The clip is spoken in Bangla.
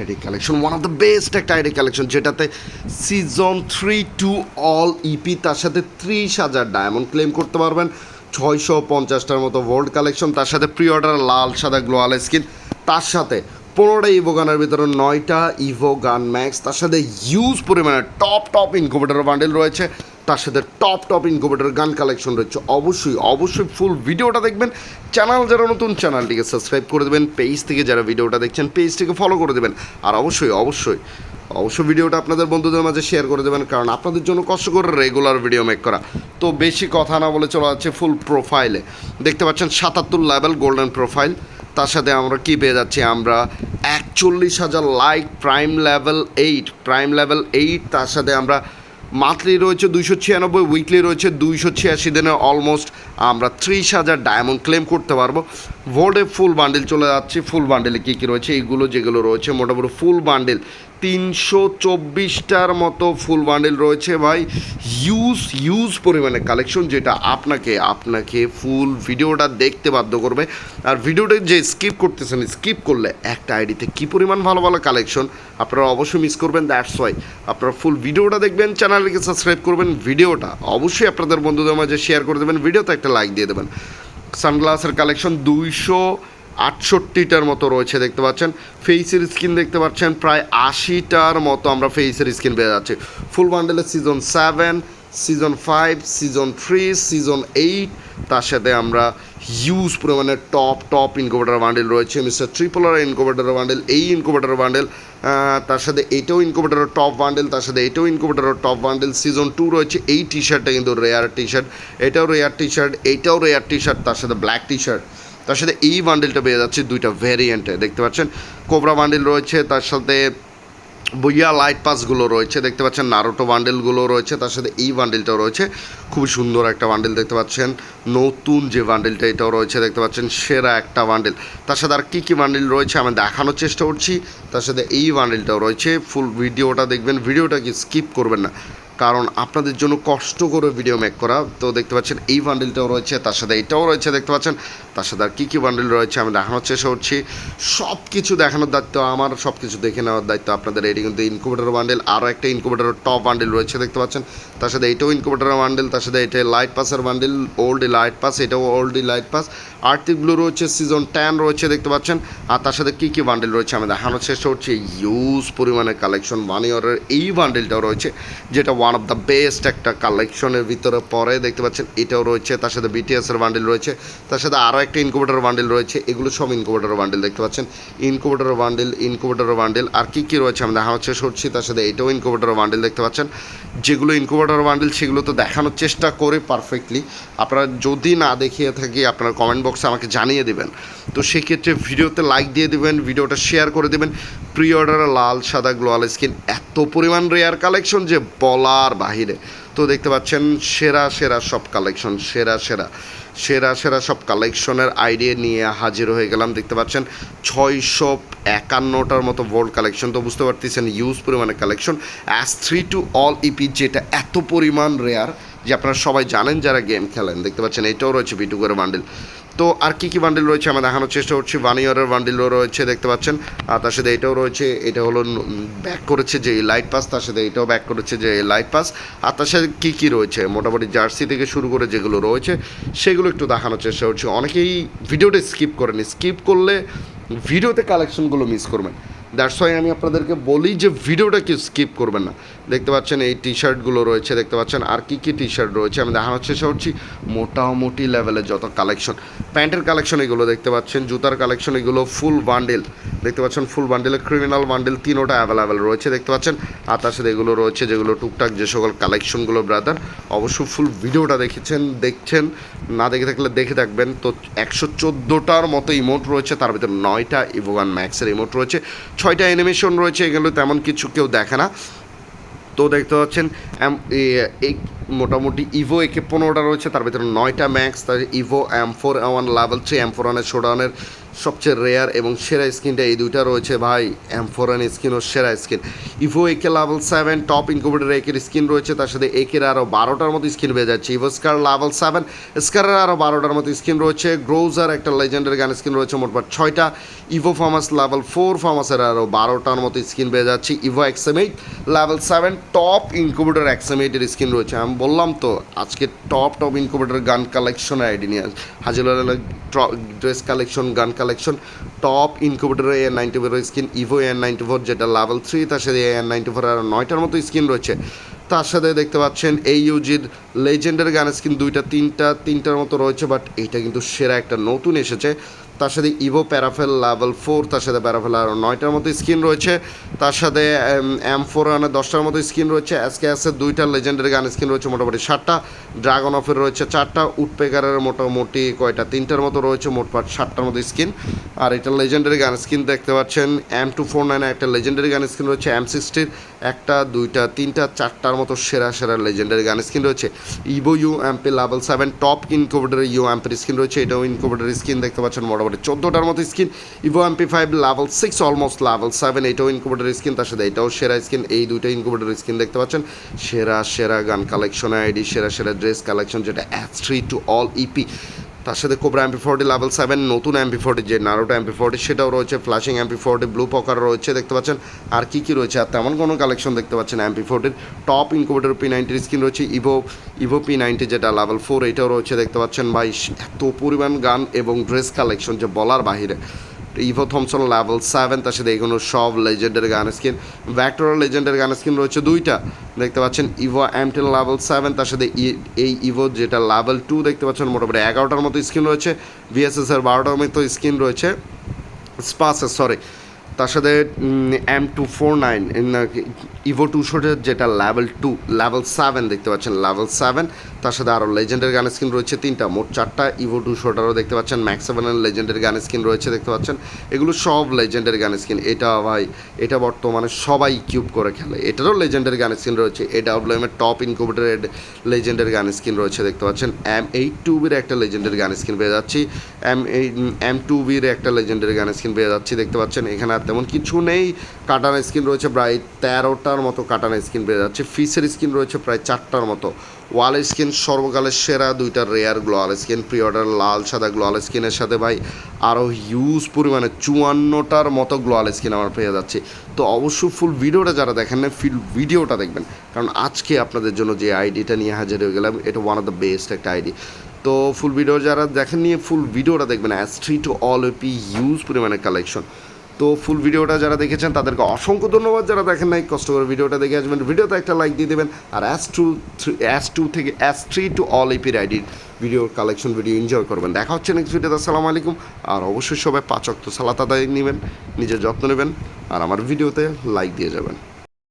ID collection one of the best একটা আইডি কালেকশন, যেটাতে season three to all EP তার সাথে ত্রিশ হাজার ডায়মন্ড ক্লেম করতে পারবেন। ছয়শো পঞ্চাশটার মতো ভোল্ড কালেকশন তার সাথে প্রি অর্ডার লাল, সাদা গ্লোয়াল স্কিন তার সাথে পনেরোটা ইভো গানের ভিতরে নয়টা ইভো গান ম্যাক্স তার সাথে ইউজ পরিমাণে টপ টপ ইনকুবেটার বান্ডেল রয়েছে। তার সাথে top top incubator gun collection রয়েছে। অবশ্যই অবশ্যই ফুল ভিডিওটা দেখবেন। চ্যানেল যারা নতুন চ্যানেলটিকে সাবস্ক্রাইব করে দেবেন। পেজ থেকে যারা ভিডিওটা দেখছেন পেজটিকে ফলো করে দেবেন। আর অবশ্যই অবশ্যই অবশ্যই ভিডিওটা আপনাদের বন্ধুদের মাঝে শেয়ার করে দেবেন। কারণ আপনাদের জন্য কষ্ট করে রেগুলার ভিডিও মেক করা। তো বেশি কথা না বলে চলে যাচ্ছে ফুল প্রোফাইলে দেখতে পাচ্ছেন সাতাত্তর লেভেল গোল্ডেন প্রোফাইল তার সাথে আমরা কি পেয়ে যাচ্ছি? আমরা একচল্লিশ হাজার like prime level eight prime level eight তার সাথে আমরা মান্থলি রয়েছে দুইশো ছিয়ানব্বই উইকলি রয়েছে দুইশো ছিয়াশি দিনে অলমোস্ট আমরা ত্রিশ হাজার ডায়মন্ড ক্লেম করতে পারব। ভোল্ডে ফুল বান্ডিল চলে যাচ্ছে। ফুল বান্ডেলে কী কী রয়েছে? এইগুলো যেগুলো রয়েছে, মোটামুটি ফুল বান্ডেল তিনশো চব্বিশটার মতো ফুল বান্ডেল রয়েছে ভাই। ইউজ ইউজ পরিমাণে কালেকশন যেটা আপনাকে আপনাকে ফুল ভিডিওটা দেখতে বাধ্য করবে। আর ভিডিওটা যে স্কিপ করতেছেন স্কিপ করলে একটা আইডিতে কী পরিমাণ ভালো ভালো কালেকশন আপনারা অবশ্যই মিস করবেন। দ্যাটস ওয়াই আপনারা ফুল ভিডিওটা দেখবেন চ্যানেলটিকে সাবস্ক্রাইব করবেন। ভিডিওটা অবশ্যই আপনাদের বন্ধুদের মাঝে শেয়ার করে দেবেন। ভিডিওতে একটা লাইক দিয়ে দেবেন। সানগ্লাসের কালেকশন দুইশো আটষট্টিটার মতো রয়েছে, দেখতে পাচ্ছেন। ফেসের স্কিন দেখতে পাচ্ছেন, প্রায় আশিটার মতো আমরা ফেসের স্কিন পেয়ে যাচ্ছি। Full বান্ডেলের season seven season five season three season eight তার সাথে আমরা হিউজ পরিমাণে টপ টপ ইনকোভেটার বান্ডেল রয়েছে। মিস্টার ট্রিপলার ইনকোভেটার বান্ডেল এই ইনকোভেটার বান্ডেল তার সাথে এটাও ইনকোভেটারের টপ বান্ডেল তার সাথে এটাও ইনকোভেটারের টপ বান্ডেল সিজন টু রয়েছে, এই টি শার্টটা কিন্তু রেয়ার টি শার্ট এটাও রেয়ার টি শার্ট এইটাও রেয়ার টি শার্ট তার সাথে ব্ল্যাক টি শার্ট তার সাথে এই বান্ডেলটা পেয়ে যাচ্ছে দুইটা ভ্যারিয়েন্টে দেখতে পাচ্ছেন? কোবরা বান্ডেল রয়েছে, তার সাথে বইয়া লাইট পাসগুলো রয়েছে, দেখতে পাচ্ছেন নারোটো বান্ডেলগুলো রয়েছে, তার সাথে এই বান্ডেলটাও রয়েছে। খুবই সুন্দর একটা বান্ডেল দেখতে পাচ্ছেন। নতুন যে বান্ডেলটা এটাও রয়েছে, দেখতে পাচ্ছেন সেরা একটা বান্ডেল তার সাথে আর কী কী বান্ডেল রয়েছে আমি দেখানোর চেষ্টা করছি। তার সাথে এই বান্ডেলটাও রয়েছে। ফুল ভিডিওটা দেখবেন ভিডিওটা কি স্কিপ করবেন না। কারণ আপনাদের জন্য কষ্ট করে ভিডিও মেক করা। তো দেখতে পাচ্ছেন এই বান্ডেলটাও রয়েছে, তার সাথে এটাও রয়েছে দেখতে পাচ্ছেন। তার সাথে আর কী কী বান্ডেল রয়েছে আমি দেখানোর চেষ্টা করছি। সব কিছু দেখানোর দায়িত্ব আমার সব কিছু দেখে নেওয়ার দায়িত্ব আপনাদের। এটি কিন্তু ইনকুবেটার বান্ডেল আরও একটা ইনকুবেটারের টপ বান্ডেল রয়েছে দেখতে পাচ্ছেন। তার সাথে এটাও ইনকুবেটারের বান্ডেল তার সাথে এটা লাইট পাসের বান্ডেল ওল্ড লাইট পাস এটাও old light pass arctic blue রয়েছে সিজন ট্যান রয়েছে দেখতে পাচ্ছেন। আর তার সাথে কী কী বান্ডেল রয়েছে আমি দেখানোর চেষ্টা করছি। ইউজ পরিমাণে কালেকশন মানিয়রের এই বান্ডেলটাও রয়েছে, যেটা ওয়ান অফ দ্য বেস্ট একটা কালেকশনের ভিতরে পরে দেখতে পাচ্ছেন, এটাও রয়েছে, তার সাথে বিটিএসের বান্ডেল রয়েছে, তার সাথে আরও একটা ইনকুবেটার বান্ডেল রয়েছে, এগুলো সব ইনকুবেটার বান্ডেল দেখতে পাচ্ছেন। ইনকুবেটার বান্ডেল ইনকুবেটার বান্ডেল আর কী কী রয়েছে আমি দেখানোর চেষ্টা করছি, তার সাথে এটাও ইনকুবেটার বান্ডেল দেখতে পাচ্ছেন। যেগুলো ইনকুবেটার বান্ডেল সেগুলো তো দেখানোর চেষ্টা করে পারফেক্টলি আপনারা যদি না দেখিয়ে থাকি, আপনার কমেন্ট বক্সে আমাকে জানিয়ে দেবেন। তো সেক্ষেত্রে ভিডিওতে লাইক দিয়ে দেবেন, ভিডিওটা শেয়ার করে দেবেন। প্রি অর্ডারে লাল, সাদা গ্লোয়াল স্কিন এত পরিমাণ রেয়ার কালেকশন যে বলার বাহিরে। তো দেখতে পাচ্ছেন, সেরা সেরা সব কালেকশন সেরা সেরা সেরা সেরা সব কালেকশনের আইডিয়া নিয়ে হাজির হয়ে গেলাম। দেখতে পাচ্ছেন, ছয়শো একান্নটার মতো ভোল্ড কালেকশন তো বুঝতে পারতেছেন ইউজ পরিমাণে collection S three to all EP যেটা এত পরিমাণ রেয়ার যে আপনারা সবাই জানেন যারা গেম খেলেন। দেখতে পাচ্ছেন, এটাও রয়েছে বিটু করে বান্ডেল তো আর কী কী বান্ডেল রয়েছে আমরা দেখানোর চেষ্টা করছি। ওয়ান ইয়ারের বান্ডেলও রয়েছে, দেখতে পাচ্ছেন। আর তার সাথে এটাও রয়েছে, এটা হলো ব্যাক করেছে যে লাইট পাস তার সাথে এটাও ব্যাক করেছে যে লাইট পাস আর তার সাথে কী কী রয়েছে? মোটামুটি জার্সি থেকে শুরু করে যেগুলো রয়েছে, সেগুলো একটু দেখানোর চেষ্টা করছি। অনেকেই ভিডিওটা স্কিপ করেনি। স্কিপ করলে ভিডিওতে কালেকশনগুলো মিস করবেন। দ্যাটস ওয়াই আমি আপনাদেরকে বলি যে ভিডিওটা কি স্কিপ করবেন না। দেখতে পাচ্ছেন এই টি শার্টগুলো রয়েছে, দেখতে পাচ্ছেন আর কী কী টি শার্ট রয়েছে। আমি দেখানোর চেষ্টা করছি মোটামুটি লেভেলের যত কালেকশন প্যান্টের কালেকশন এগুলো দেখতে পাচ্ছেন, জুতার কালেকশন এগুলো ফুল বান্ডেল দেখতে পাচ্ছেন ফুল বান্ডেলের ক্রিমিনাল বান্ডেল তিনোটা অ্যাভেলেবেল রয়েছে, দেখতে পাচ্ছেন। আর তার সাথে এগুলো রয়েছে, যেগুলো টুকটাক যে সকল কালেকশনগুলো ব্রাদার অবশ্যই ফুল ভিডিওটা দেখেছেন, দেখছেন। না দেখে থাকলে দেখে থাকবেন। তো একশো চোদ্দোটার মতো ইমোট রয়েছে, তার ভিতরে নয়টা ইভোগান ম্যাক্সের ইমোট রয়েছে। ছয়টা অ্যানিমেশন রয়েছে এগুলো তেমন কিছু কেউ দেখে না। তো দেখতে পাচ্ছেন এই মোটামুটি ইভো একে পনেরোটা রয়েছে, তার ভিতরে নয়টা ম্যাক্স তার evo M four one level three M four ওয়ানের শোডাউনের সবচেয়ে রেয়ার এবং সেরা স্কিনটা এই দুইটা রয়েছে। ভাই এম ফোর ওয়ান ও সেরা skin evo AK level seven top incubator একের স্কিন রয়েছে, তার সাথে একের আরও বারোটার মতো স্কিন পেয়ে যাচ্ছে। ইভো স্কার লেভেল সেভেন স্কারের আরও বারোটার মতো স্কিন রয়েছে। গ্রোজার একটা লেজেন্ডের গান স্কিন রয়েছে মোটমাট ছয়টা। ইভো ফার্মাস লেভেল ফোর ফার্মাসের আরও বারোটার মতো স্কিন পেয়ে যাচ্ছে। Evo XM eight level seven top incubator এক্সএমএইটের skin রয়েছে। বললাম তো, আজকে টপ টপ ইনকুবেটার গান কালেকশনের আইডি নিয়ে হাজির dress collection gun collection top incubator A ninety four skin evo N ninety four যেটা লেভেল থ্রি তার সাথে এন নাইনটি ফোর আর নয়টার মতো স্কিন রয়েছে। তার সাথে দেখতে পাচ্ছেন এই ইউজির লেজেন্ডের গান স্কিন দুইটা, তিনটা, তিনটার মতো রয়েছে বাট এইটা কিন্তু সেরা একটা নতুন এসেছে। তার সাথে ইভো প্যারাফেল লেভেল ফোর তার সাথে প্যারাফেল আর নয়টার মতো স্কিন রয়েছে। তার সাথে এম ফোর রানের দশটার মতো স্কিন রয়েছে। এসকে এসের দুইটা লেজেন্ডের গান স্কিন রয়েছে, মোটামুটি সাতটা। ড্রাগন অফের রয়েছে চারটা। উডপেকারের মোটামুটি কয়টা? তিনটার মতো রয়েছে মোটপাট সাতটার মতো স্কিন আর এটা লেজেন্ডারি গান স্কিন দেখতে পাচ্ছেন। এম টু ফোর নাইনে একটা লেজেন্ডারি গান স্কিন রয়েছে এম সিক্সটির একটা, দুইটা, তিনটা, চারটার মতো সেরা সেরা লেজেন্ডারি গান স্কিন রয়েছে। Evo U MP level seven top incubator U এমপির স্কিন রয়েছে। এটাও ইনকোভেটার স্কিন দেখতে পাচ্ছেন, মোটামুটি চোদ্দোটার মতো skin evo MP five level six almost level seven এটাও ইনকুবেটার স্কিন তার সাথে এটাও সেরা স্কিন এই দুইটা ইনকুবেটার স্কিন দেখতে পাচ্ছেন। সেরা সেরা গান কালেকশন আইডি সেরা সেরা ড্রেস কালেকশন যেটা S three to all EP তার সাথে cobra MP forty level seven নতুন এমপি ফোর্টি যে নারোটা এমপি ফোর্টি সেটাও রয়েছে flashing MP forty blue poker রয়েছে, দেখতে পাচ্ছেন। আর কী কী রয়েছে? আর তেমন কোনো কালেকশন দেখতে পাচ্ছেন এমপি ফোর্টির টপ ইনকুবেটার পি নাইনটির স্কিন রয়েছে ইভো ইভো পি নাইনটি যেটা লেভেল ফোর এটাও রয়েছে, দেখতে পাচ্ছেন ভাই। এত পরিমাণ গান এবং ড্রেস কালেকশন যে বলার বাহিরে। ইভো থমসন লেভেল সেভেন তার সাথে এগুলো সব লেজেন্ডের গান স্কিন ভ্যাক্টর লেজেন্ডের গান স্কিন রয়েছে দুইটা। দেখতে পাচ্ছেন evo M ten level seven তার সাথে এই ইভো যেটা লেভেল টু দেখতে পাচ্ছেন, মোটামুটি এগারোটার মতো স্কিন রয়েছে। ভিএসএস এর বারোটার মতো স্কিন রয়েছে। স্পাসের সরি তার সাথে M two four nine evo two শোটের যেটা লেভেল টু লেভেল সেভেন দেখতে পাচ্ছেন লেভেল সেভেন তার সাথে আরও লেজেন্ডের গান স্কিন রয়েছে তিনটা, মোট চারটা ইভো টু শোটারও দেখতে পাচ্ছেন ম্যাক্স সেভেনের লেজেন্ডের গান স্কিন রয়েছে দেখতে পাচ্ছেন, এগুলো সব লেজেন্ডের গান স্কিন এটা ভাই, এটা বর্তমানে সবাই কিউব করে খেলে, এটারও লেজেন্ডের গান স্কিন রয়েছে এ ডাব্লিউ এর টপ ইনকুবেটারের লেজেন্ডের গান স্কিন রয়েছে দেখতে পাচ্ছেন এম এইট টু বির একটা লেজেন্ডের গান স্কিন পেয়ে যাচ্ছি এম এই এম টু বির একটা লেজেন্ডের গান স্কিন পেয়ে যাচ্ছি দেখতে পাচ্ছেন, এখানে আর তেমন কিছু নেই। কাটানা স্কিন রয়েছে প্রায় তেরোটার মতো কাটানা স্কিন পেয়ে যাচ্ছে। ফিসের স্কিন রয়েছে প্রায় চারটার মতো। ওয়াল স্কিন, সর্বকালের সেরা দুইটা rare gloo wall skin pre order লাল সাদা গ্লোয়াল স্কিনের সাথে ভাই আরও হিউজ পরিমাণে চুয়ান্নটার মতো গ্লোয়াল স্কিন আমার পেয়ে যাচ্ছে। তো অবশ্যই ফুল ভিডিওটা যারা দেখেন না ফুল ভিডিওটা দেখবেন। কারণ আজকে আপনাদের জন্য যে আইডিটা নিয়ে হাজির হয়ে গেলাম, এটা ওয়ান অফ দ্য বেস্ট একটা আইডি। তো ফুল ভিডিও যারা দেখেন নিয়ে ফুল ভিডিওটা দেখবেন। S three to all EP huge পরিমাণে কালেকশন তো ফুল ভিডিওটা যারা দেখেছেন, তাদেরকে অসংখ্য ধন্যবাদ। যারা দেখেন নাই, কষ্ট করে ভিডিওটা দেখে আসবেন। ভিডিওতে একটা লাইক দিয়ে দেবেন। আর S two three S two থেকে অ্যাস থ্রি টু অল এপির আইডির ভিডিওর কালেকশন ভিডিও এনজয় করবেন। দেখা হচ্ছে নেক্সট ভিডিওতে আসসালামু আলাইকুম। আর অবশ্যই সবাই পাঁচ তো সালাত আদায় নেবেন, নিজের যত্ন নেবেন, আর আমার ভিডিওতে লাইক দিয়ে যাবেন।